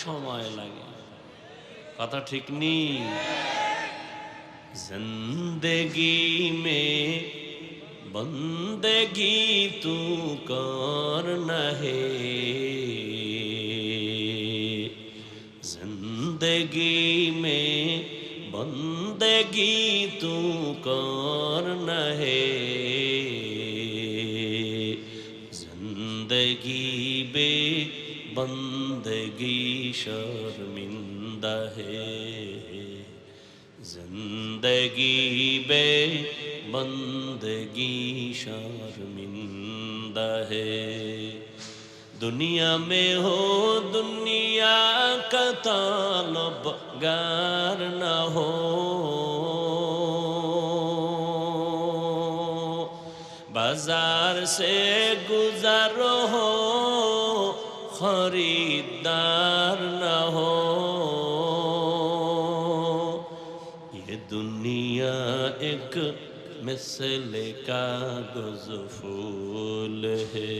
সময় লাগে কথা ঠিক নেই जिंदगी में बंदगी तू कर नहे जिंदगी में बंदगी तू कर नहे जिंदगी बे বন্দগি শর্মিন্দ হে জিন্দগি বে বন্দগি শর্মিন্দ হে দুনিয়া মে হো দুনিয়া কত লোভ গার না হো বাজার সে গুজারো হো खरीदार न हो। ये दुनिया एक मिसल कागज़ फूल है।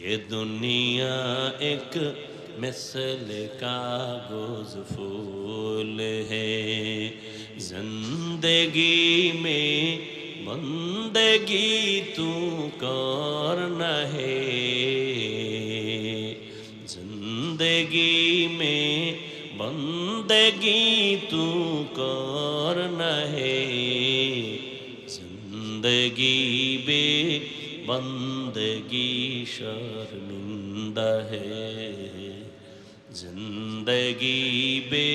ये दुनिया एक मिसल कागज़ फूल है। ज़िंदगी में बंदगी तू कर है? بندگی میں بندگی تو کرنا ہے زندگی بے بندگی شرمندہ ہے زندگی بے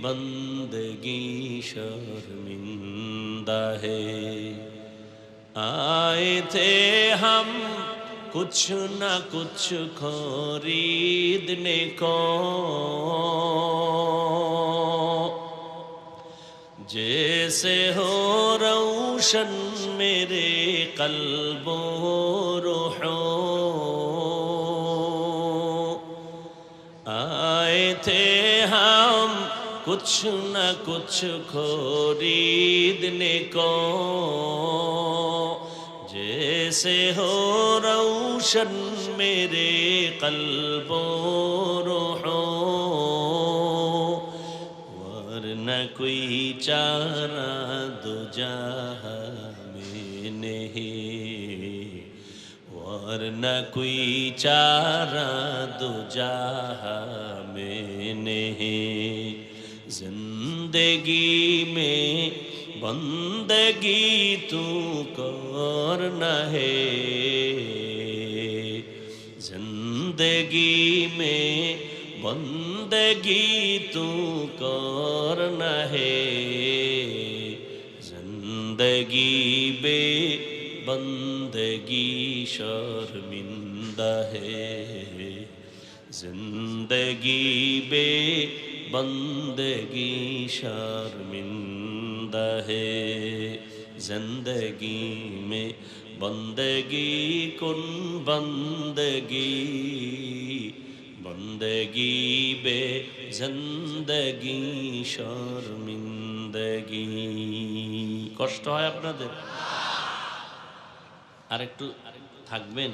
بندگی شرمندہ ہے آئے تھے ہم कुछ न कुछ खरीदने को जैसे हो रोशन मेरे कल्बो रूहों आए थे हम कुछ न कुछ खरीदने को जैसे हो روشن میرے قلب و روحو ورنہ کوئی چارہ دو جہاں میں نہیں ورنہ کوئی چارہ دو جہاں میں نہیں زندگی میں بندگی تو کر نہ ہے ज़िंदगी में, बंदगी तू कर है ज़िंदगी बे बंदगी शर्मिंदा है। ज़िंदगी बे बंदगी शर्मिंदा है। زندگی میں بندگی کن بندگی بندگی بے زندگی শর্মিন্দগি কষ্ট হয় আপনাদের আর একটু থাকবেন